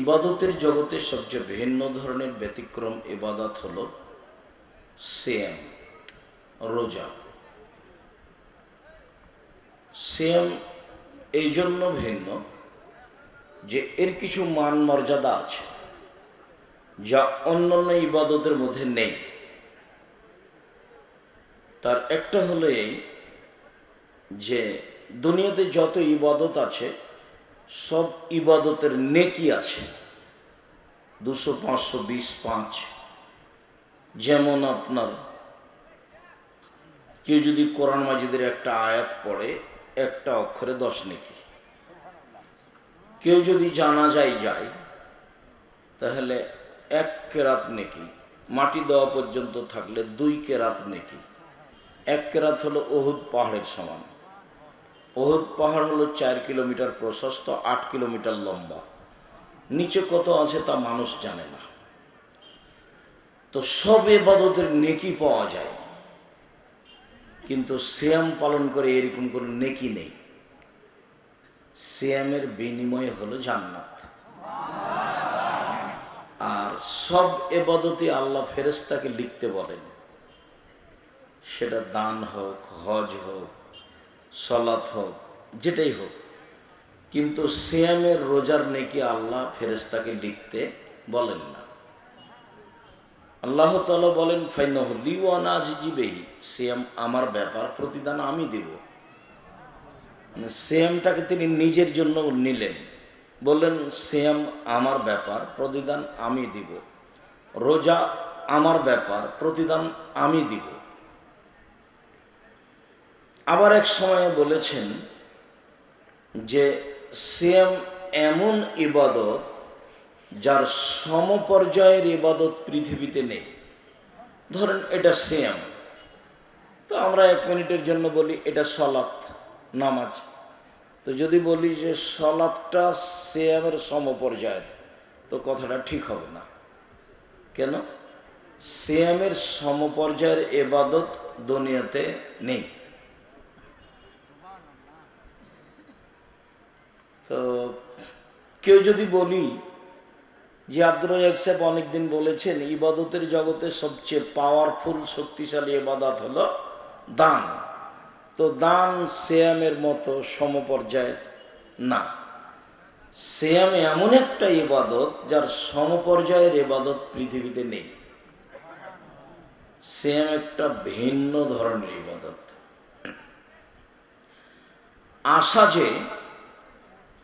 ইবাদতের জগতে সবচেয়ে ভিন্ন ধরনের ব্যতিক্রম ইবাদত হল সেম রোজা। সেম এই জন্য ভিন্ন যে এর কিছু মান মর্যাদা আছে, যা অন্যান্য ইবাদতের মধ্যে নেই। তার একটা হলো এই যে দুনিয়াতে যত ইবাদত আছে সব ইবাদতের নেকি আছে। দুশো পাঁচশো বিশ পাঁচ। যেমন আপনার কেউ যদি কোরআন মাজিদের একটা আয়াত পড়ে, একটা অক্ষরে দশ নেকি। কেউ যদি জানা যায় যায়, তাহলে এক কেরাত নেকি। মাটি দেওয়া পর্যন্ত থাকলে দুই কেরাত নেকি। এক কেরাত হলো ওহুদ পাহাড়ের সমান। ওহুদ পাহাড় হলো চার কিলোমিটার প্রশস্ত, আট কিলোমিটার লম্বা। নিচে কত আছে তা মানুষ জানে না। তো সব এবাদতের নেকি পাওয়া যায়। কিন্তু শ্যাম পালন করে এরকম কোনো নেকি নেই। শ্যামের বিনিময় হলো জান্নাত। আর সব এবাদতে আল্লাহ ফেরেস্তাকে লিখতে বলেন। সেটা দান হোক, হজ হোক সলাৎ হোক, যেটাই হোক। কিন্তু শ্যামের রোজার নেকি আল্লাহ ফেরেস্তাকে লিখতে বলেন না। আল্লাহ তালা বলেন ফাইনহলি ওয়ানাজ জিবেই শ্যাম আমার ব্যাপার প্রতিদান আমি দেব। মানে শ্যামটাকে তিনি নিজের জন্য নিলেন। বললেন শ্যাম আমার ব্যাপার প্রতিদান আমি দিব। রোজা আমার ব্যাপার প্রতিদান আমি দিব। আবার এক সময়ে বলেছেন যে সেম এমন ইবাদত যার সমপর্যায়ের ইবাদত পৃথিবীতে নেই। ধরেন এটা সেম তো আমরা এক মিনিটের জন্য বলি এটা সলাৎ, নামাজ। তো যদি বলি যে সলাৎটা সেমের সমপর্যায়ের, তো কথাটা ঠিক হবে না। কেন? সেমের সমপর্যায়ের এবাদত দুনিয়াতে নেই। তো কেউ যদি বলি যে আব্দুর রাজাক সাহেব অনেকদিন বলেছেন, ইবাদতের জগতে সবচেয়ে পাওয়ারফুল শক্তিশালী ইবাদত হলো দান। তো দান শ্যামের মতো সমপর্যায়ের না। শ্যাম এমন একটা ইবাদত যার সমপর্যায়ের ইবাদত পৃথিবীতে নেই। শ্যাম একটা ভিন্ন ধরনের ইবাদত। আশা যে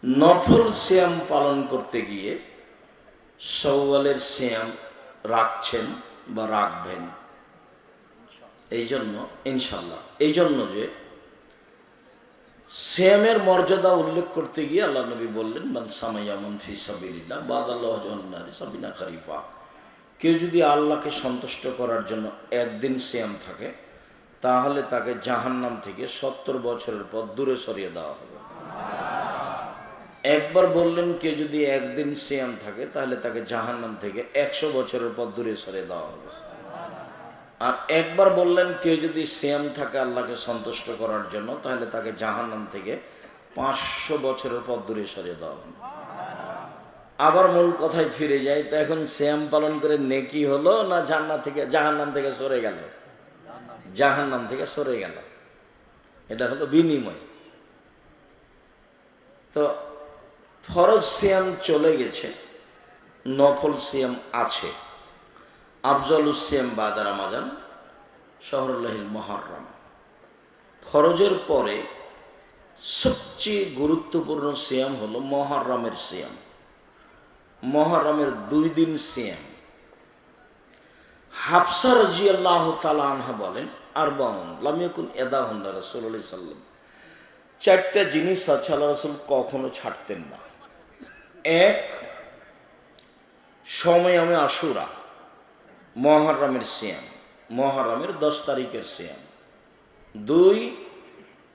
নফল শ্যাম পালন করতে গিয়ে সৌওয়ালের শ্যাম রাখছেন বা রাখবেন। এই জন্য ইনশাল্লাহ এই জন্য যে শ্যামের মর্যাদা উল্লেখ করতে গিয়ে আল্লাহ নবী বললেন, মান সামাইয়ামন ফি সাবিল্লাহ বাদ আল্লাহ সাবিনা খারিফা। কেউ যদি আল্লাহকে সন্তুষ্ট করার জন্য একদিন শ্যাম থাকে, তাহলে তাকে জাহান্নাম থেকে সত্তর বছরের পর দূরে সরিয়ে দেওয়া হবে। একবার বললেন কেউ যদি একদিন সিয়াম থাকে, তাহলে তাকে জাহান্নাম থেকে একশো বছরের পর দূরে সরে দেওয়া হবে। আর একবার বললেন কেউ যদি সিয়াম থাকে আল্লাহকে সন্তুষ্ট করার জন্য, তাহলে তাকে জাহান্নাম থেকে পাঁচশো বছরের পর দূরে সরে দেওয়া হবে। আবার মূল কথায় ফিরে যায় তো এখন শ্যাম পালন করে নেকি হলো না জান্নাত থেকে, জাহান্নাম থেকে সরে গেল? জাহান্নাম থেকে সরে গেল। এটা হলো বিনিময়। তো ফরজ সিয়াম চলে গেছে, নফল সিয়াম আছে। আফজল সিয়াম বাদার আমাজান শহরুল্লাহিল মহরম। ফরজের পরে সবচেয়ে গুরুত্বপূর্ণ সিয়াম হলো মহরমের সিয়াম। মহরমের দুই দিন সিয়াম। হাফসা রাজি আল্লাহ বলেন আর লামিয়াকুন এদা হন্না রসুল্লাহ সাল্লাম চারটা জিনিস আছে, আল্লাহ রসুল কখনো ছাড়তেন না। এক সময় আমি আশুরা, মহারামের সিয়াম, মহারামের দশ তারিখের সিয়াম। দুই,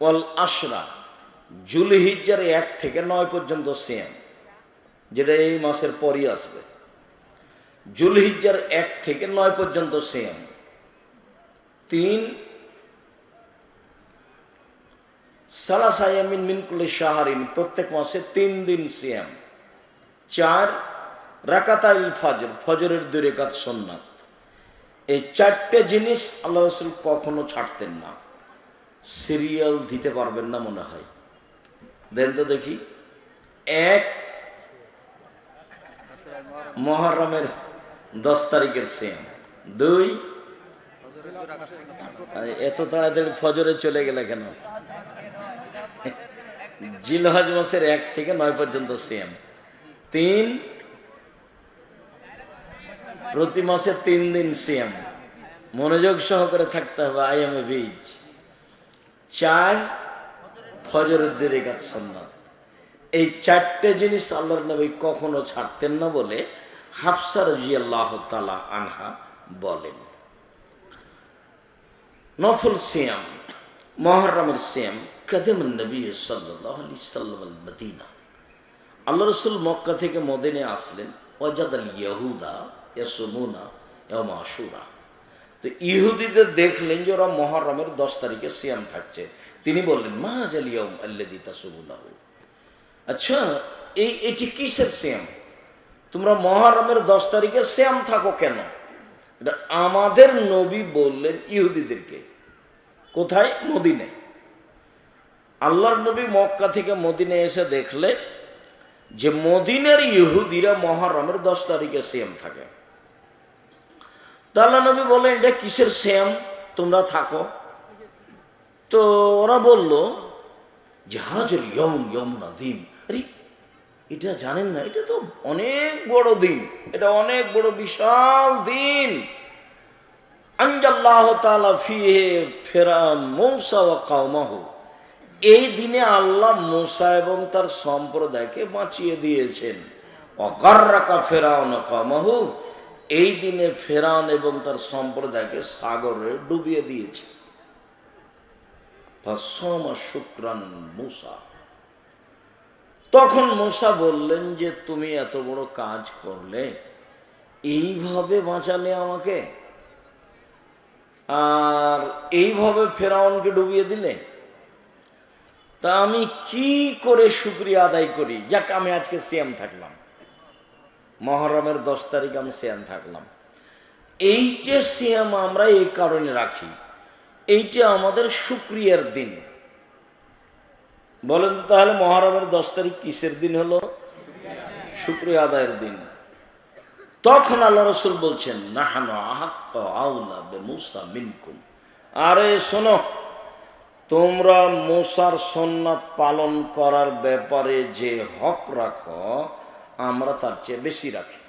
ওয়াল আশরা, জুলহিজ্জার এক থেকে নয় পর্যন্ত সিয়াম, যেটা এই মাসের পরই আসবে। জুলহিজ্জার এক থেকে নয় পর্যন্ত সিয়াম। তিন, সালাসায়ামিন মিনকুলে সাহারিন প্রত্যেক মাসে তিন দিন সিয়াম। চার রাকাতাইল ফজর, ফজরের দুই রেখাত সন্ন্যাত এই চারটে জিনিস আল্লাহ রসুল কখনো ছাড়তেন না। সিরিয়াল দিতে পারবেন না মনে হয়। দেন তো দেখি। এক মহরমের দশ তারিখের সেম দুই এত তাড়াতাড়ি ফজরে চলে গেলে কেন? জিলহজ মাসের এক থেকে নয় পর্যন্ত সেম তিন, প্রতি মাসে তিন দিন সেম মনোযোগ সহকারে থাকতে হবে, আই এম এ বীজ। চার, ফজরের দিকে এই চারটে জিনিস আল্লাহর নবী কখনো ছাড়তেন না বলে হাফসা রাজিয়াল্লাহ তালা আনহা বলেন। নফল সিয়াম, মহরমের সিয়াম কাদেম নবী সাল্লাহ সাল্লাম মদিনা আল্লাহ রসুল মক্কা থেকে মদিনে আসলেন ওয়াজাদ আল ইয়াহুদা ইয়াসুমুনা আশুরা। তো ইহুদিদের দেখলেন যে ওরা মহরমের দশ তারিখে সিয়াম থাকছে। তিনি বললেন মাহাজ আল ইয়ম আল্লাদি তাসুবুল্লাহ আচ্ছা এই এটি কিসের সিয়াম? তোমরা মহরমের দশ তারিখে শ্যাম থাকো কেন? এটা আমাদের নবী বললেন ইহুদিদেরকে। কোথায়? মদিনে আল্লাহর নবী মক্কা থেকে মদিনে এসে দেখলে যে মদিনের ইহুদিরা মহরমের দশ তারিখে সেম থাকে। তা আল্লাহ নবী বললেন এটা কিসের সেম তোমরা থাকো। তো ওরা বলল জাহাজের ইয়ম ইয়ম নাদিম আরে, এটা জানেন না, এটা তো অনেক বড় দিন, এটা অনেক বড় বিশাল দিন। আনজাল্লাহ তাআলা ফিহে ফেরা মৌসা ওয়া কাওমাহু। এই দিনে আল্লাহ মুসা এবং তার সম্প্রদায়কে বাঁচিয়ে দিয়েছেন। অকার্রাকা ফেরাউন কামাহু এই দিনে ফেরাউন এবং তার সম্প্রদায়কে সাগরে ডুবিয়ে দিয়েছে। শুক্রান তখন মুসা বললেন যে, তুমি এত বড় কাজ করলে, এইভাবে বাঁচালে আমাকে? আর এইভাবে ফেরাউনকে ডুবিয়ে দিলে? তা আমি কি করে শুক্রিয়া আদায় করি? যাক, আমি আজকে সিয়াম থাকলাম। মহরমের দশ তারিখ আমি সিয়াম থাকলাম। এই যে আমরা এই কারণে রাখি। এইটা আমাদের শুক্রিয়ার দিন। বলেন তাহলে মহরমের দশ তারিখ কিসের দিন হলো? শুক্রিয়া আদায়ের দিন। তখন আল্লাহ রসুল বলছেন, নাহানো আহাক্ক আউলা বে মুসা মিনকুম। আরে শোনো তোমরা মোসার সন্ন্যাত পালন করার ব্যাপারে যে হক রাখো, আমরা তার চেয়ে বেশি রাখি।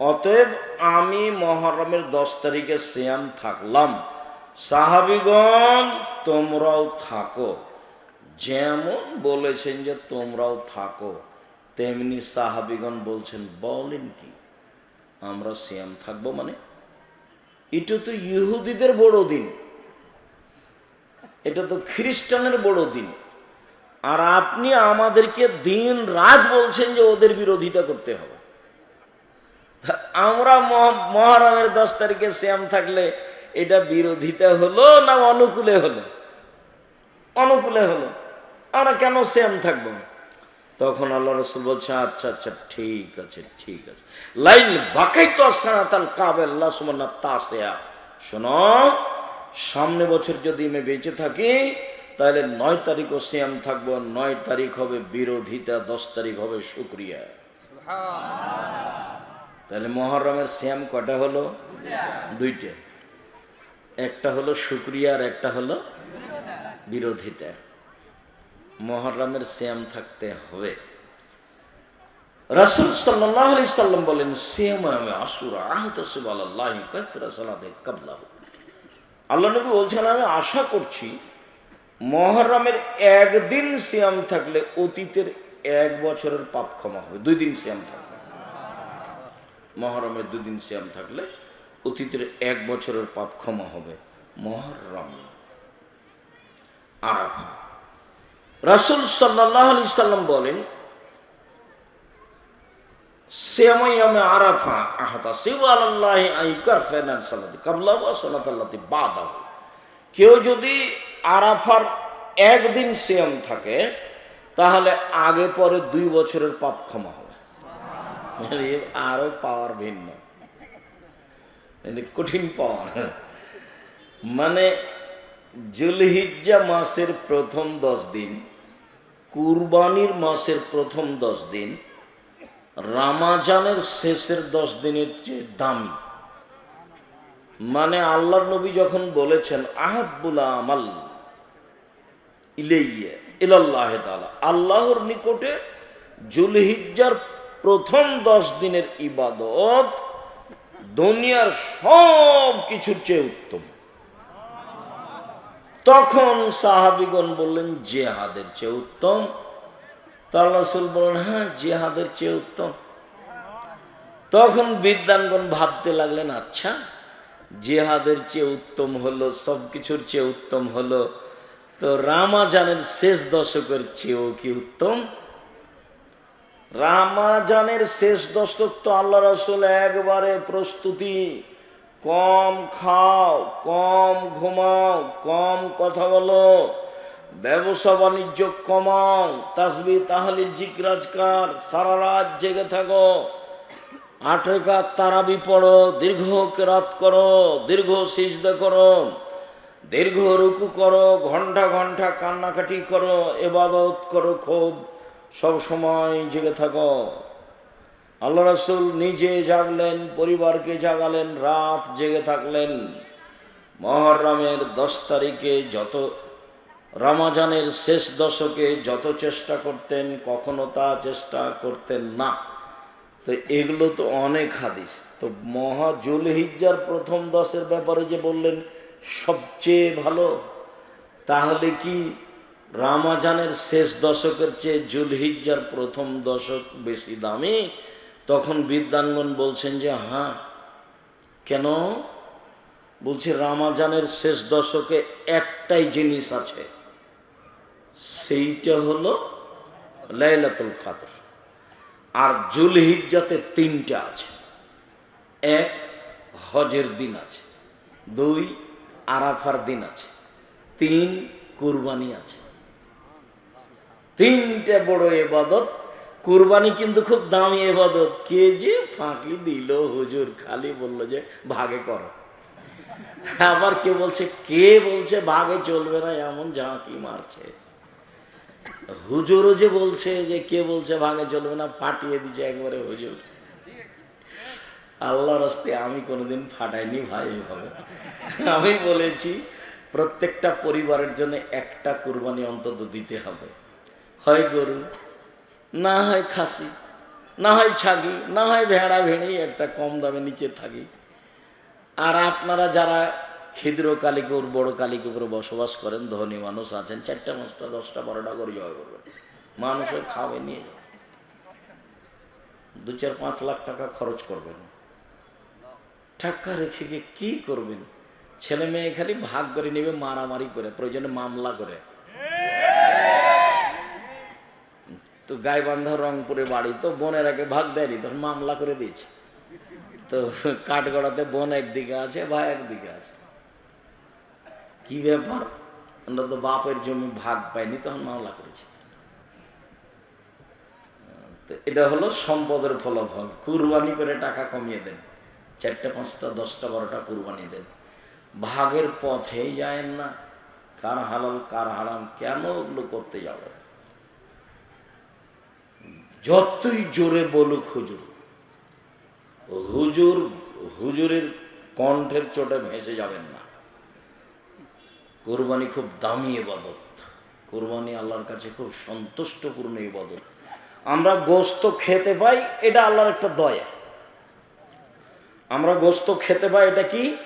অতএব আমি মহরমের দশ তারিখে সিয়াম থাকলাম। সাহাবিগণ, তোমরাও থাকো। যেমন বলেছেন যে তোমরাও থাকো, তেমনি সাহাবিগণ বলছেন, বলেন কি, আমরা সিয়াম থাকব মানে? এটা তো ইহুদিদের বড় দিন এটা তো খ্রিস্টানের বড় দিন। আর আপনি আমাদেরকে দিন রাত বলছেন যে ওদের বিরোধিতা করতে হবে। আমরা মহ- মহরমের দশ তারিখে শ্যাম থাকলে এটা বিরোধিতা হলো না অনুকূলে হলো? অনুকূলে হলো। আমরা কেন শ্যাম থাকব? তখন আল্লাহ রসুল বলছে আচ্ছা আচ্ছা ঠিক আছে ঠিক আছে। লাইন বাকাই তো সানাতাল কাবেল্লা সুমনা তাসেয়া শোনো সামনে বছর যদি আমি বেঁচে থাকি তাহলে নয় তারিখও সিয়াম থাকব নয় তারিখ হবে বিরোধিতা দশ তারিখ হবে শুক্রিয়া। তাহলে মহরমের শ্যাম কটা হলো? দুইটা। একটা হলো শুক্রিয়া আর একটা হলো বিরোধিতা। মহরমের শ্যাম থাকতে হবে। রাসুল সাল্লাহ আলি সাল্লাম বলেন শ্যাম আমি আসুরা আহত সালাতে কাবলাহ। আল্লাহ নবী বলছেন, আমি আশা করছি মহরমের একদিন সিয়াম থাকলে অতীতের এক বছরের পাপ ক্ষমা হবে। দুই দিন সিয়াম থাকলে মহরমের দুদিন সিয়াম থাকলে অতীতের এক বছরের পাপ ক্ষমা হবে। মহরম। আরাফা রাসুল সাল্লাহ আলি সাল্লাম বলেন কেউ যদি আরাফার একদিন সিয়াম থাকে, তাহলে আগে পরে দুই বছরের পাপ ক্ষমা হবে। এ আরও পাওয়ার ভিন্ন। মানে কঠিন পাওয়ার। মানে জুলহিজ্জা মাসের প্রথম দশ দিন, কুরবানির মাসের প্রথম দশ দিন রামাজানের শেষের দশ দিনের যে দামি। মানে আল্লাহ নবী যখন বলেছেন আহাবুল আল্লাহর নিকটে জুলহিজ্জার প্রথম দশ দিনের ইবাদত দুনিয়ার সব কিছুর চেয়ে উত্তম। তখন সাহাবিগণ বললেন, জেহাদের চেয়ে উত্তম তার রসুল বললেন হ্যাঁ জেহাদের চেয়ে উত্তম। তখন বিদ্যানগণ ভাবতে লাগলেন আচ্ছা জেহাদের চেয়ে উত্তম হলো সব কিছুর চেয়ে উত্তম হলো। তো রামাজানের শেষ দশকের চেয়েও কি উত্তম? রামাজানের শেষ দশক তো আল্লাহ রসুল একবারে প্রস্তুতি। কম খাও, কম ঘুমাও, কম কথা বলো। ব্যবসা বাণিজ্য কমাও তাসবি তাহলে জিকরাজকার, সারা রাত জেগে থাকো। আট রেখাত তারাবি পড়ো, দীর্ঘ কেরাত করো, দীর্ঘ সিজদে করো, দীর্ঘ রুকু করো, ঘণ্টা ঘণ্টা কান্নাকাটি করো, এবাদত করো খুব, সব সময় জেগে থাকো। আল্লাহ রসুল নিজে জাগলেন, পরিবারকে জাগালেন, রাত জেগে থাকলেন। মহরমের দশ তারিখে যত রামাজানের শেষ দশকে যত চেষ্টা করতেন, কখনো তা চেষ্টা করতেন না। তো এগুলো তো অনেক হাদিস। তো মহা জুলহিজ্জার প্রথম দশের ব্যাপারে যে বললেন, সবচেয়ে ভালো, তাহলে কি রামাজানের শেষ দশকের চেয়ে জুলহিজ্জার প্রথম দশক বেশি দামি? তখন বিদ্যাঙ্গন বলছেন যে হ্যাঁ। কেন? বলছে, রামাজানের শেষ দশকে একটাই জিনিস আছে। সেইটা হলো লাইলাতুল কাদর। আর জুলহিজ্জাতে তিনটা আছে। এক, হজের দিন আছে। দুই, আরাফার দিন আছে। তিন, কুরবানি আছে। তিনটে বড় এবাদত। কুরবানি কিন্তু খুব দামি এবাদত। কে যে ফাঁকি দিল, হুজুর খালি বলল যে, ভাগে করো। আবার কে বলছে কে বলছে, ভাগে চলবে না, এমন ঝাঁকি মারছে। হুজুরও যে বলছে যে কে বলছে ভাগে চলবে না ফাটিয়ে দিচ্ছে একবারে হুজুর। আল্লাহর হস্তে আমি কোনোদিন ফাটাইনি ভাই এইভাবে আমি বলেছি, প্রত্যেকটা পরিবারের জন্য একটা কুরবানি অন্তত দিতে হবে। হয় গরু, না হয় খাসি, না হয় ছাগি না হয় ভেড়া ভেড়ে, একটা কম দামে নিচে থাকি। আর আপনারা যারা ক্ষুদ্র কালিকুর বড় কালিকুপুরে বসবাস করেন, ধনী মানুষ আছেন, চারটা পাঁচটা দশটা, বারোটা করে জয় করবেন। মানুষের খাবে নিয়ে দু চার, পাঁচ লাখ টাকা খরচ করবেন। টাকা রেখে গিয়ে কি করবেন? ছেলে মেয়ে খালি ভাগ করে নেবে, মারামারি করে, প্রয়োজনে মামলা করে। তো গাইবান্ধা রংপুরে বাড়ি, তো বোনের আগে ভাগ দেয়নি, তখন মামলা করে দিয়েছে। তো কাঠগড়াতে বোন একদিকে আছে, ভাই একদিকে আছে। কি ব্যাপার? আমরা তো বাপের জমি ভাগ পাইনি, তখন মামলা করেছে। এটা হলো সম্পদের ফলাফল। কুরবানি করে টাকা কমিয়ে দেন। চারটা, পাঁচটা, দশটা, বারোটা কুরবানি দেন। ভাগের পথেই যায়েন না। কার হালাল, কার হারাম, কেন ওগুলো করতে যাবেন যতই জোরে বলুক হুজুর হুজুর, হুজুরের কণ্ঠের চোটে ভেসে যাবেন না। কোরবানি খুব দামি এবাদত কোরবানি আল্লাহর কাছে খুব সন্তুষ্টপূর্ণ এবাদত আমরা গোস্ত খেতে পাই এটা আল্লাহর একটা দয়া। আমরা গোস্ত খেতে পাই এটা কি?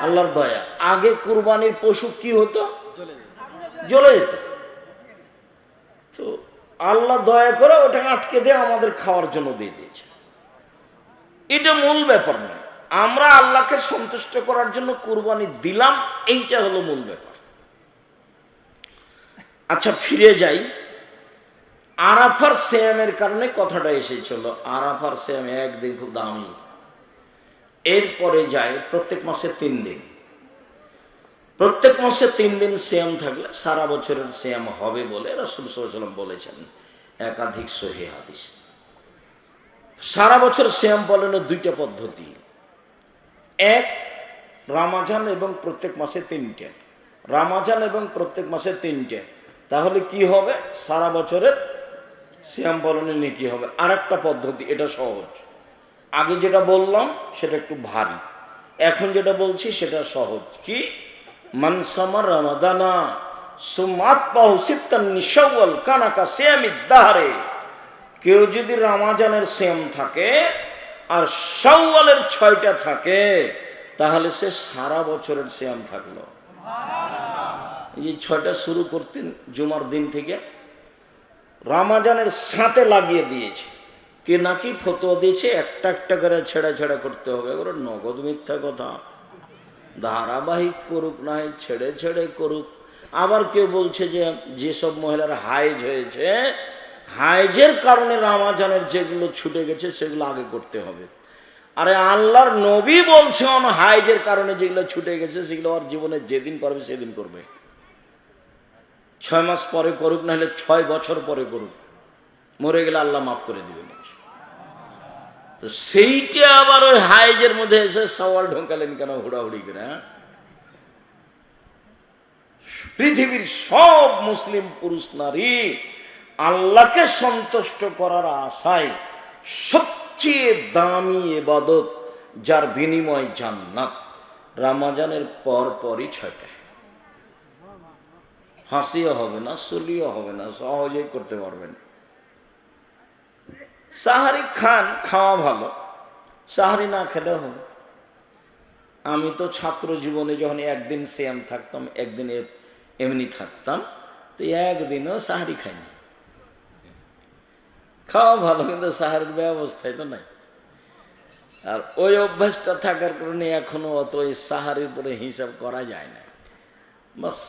আল্লাহর দয়া। আগে কুরবানির পশু কি হতো? জ্বলে যেত। তো আল্লাহ দয়া করে ওটা আটকে দিয়ে আমাদের খাওয়ার জন্য দিয়ে দিয়েছে। এটা মূল ব্যাপার নয়। আমরা আল্লাহকে সন্তুষ্ট করার জন্য কুরবানি দিলাম, এইটা হলো মূল ব্যাপার। আচ্ছা ফিরে যাই। আরাফার শ্যামের কারণে কথাটা এসেছিল। আরাফার শ্যাম একদিন খুব দামি। এরপরে যায়, প্রত্যেক মাসে তিন দিন। প্রত্যেক মাসে তিন দিন শ্যাম থাকলে সারা বছরের শ্যাম হবে বলে রসুল সাল্লাম বলেছেন। একাধিক সহি হাদিস। সারা বছর শ্যাম পালনের দুইটা পদ্ধতি। এক রামাজান এবং প্রত্যেক মাসে তিনটে। রামাজান এবং প্রত্যেক মাসে তিনটে। তাহলে কি হবে? সারা বছরের শ্যাম পালনে নেকি হবে? আর একটা পদ্ধতি, এটা সহজ। আগে যেটা বললাম, সেটা একটু ভারী। এখন যেটা বলছি, সেটা সহজ। কি? মানসামার রামাদানা শাওয়াল কানাকা কেউ যদি রামাজানের শ্যাম থাকে আর শাওয়ালের ছয়টা থাকে, তাহলে সে সারা বছরের শ্যাম থাকল। এই ছয়টা শুরু করতেন জুমার দিন থেকে রামাজানের সাথে লাগিয়ে দিয়েছে। কে নাকি ফটো দিয়েছে, একটা একটা করে ছেড়া ছেড়া করতে হবে। ওরা নগদ মিথ্যা কথা। ধারাবাহিক করুক নাই, ছেড়ে ছেড়ে করুক। আবার কেউ বলছে যে, যেসব মহিলার হাইজ হয়েছে হাইজের কারণে রামাজানের যেগুলো ছুটে গেছে, সেগুলো আগে করতে হবে। আরে আল্লাহর নবী বলছে অন হাইজের কারণে যেগুলো ছুটে গেছে, সেগুলো আর জীবনে যেদিন পারবে সেদিন করবে। ছয় মাস পরে করুক না হলে ছয় বছর পরে করুক। মরে গেলে আল্লাহ মাফ করে দিবেন। তো সেইটা আবার ওই হাইজের মধ্যে এসে সওয়াল ঢোকালেন কেন হুড়াহুড়ি করে হ্যাঁ? পৃথিবীর সব মুসলিম পুরুষ নারী আল্লাহকে সন্তুষ্ট করার আশায় সবচেয়ে দামি এবাদত যার বিনিময় জান্নাত। রামাজানের পর পরই ছয়টা। হাসিও হবে না, সলিও হবে না, সহজেই করতে পারবেন। সাহারি খান, খাওয়া ভালো। সাহারি না খেলে হবে। আমি তো ছাত্র জীবনে যখন একদিন সেম থাকতাম, একদিন এমনি থাকতাম, তো একদিনও সাহারি খাইনি। খাওয়া ভালো, কিন্তু সাহারের ব্যবস্থায় তো নাই। আর ওই অভ্যাসটা থাকার কারণে এখনও অত ওই সাহারের উপরে হিসাব করা যায় না বাস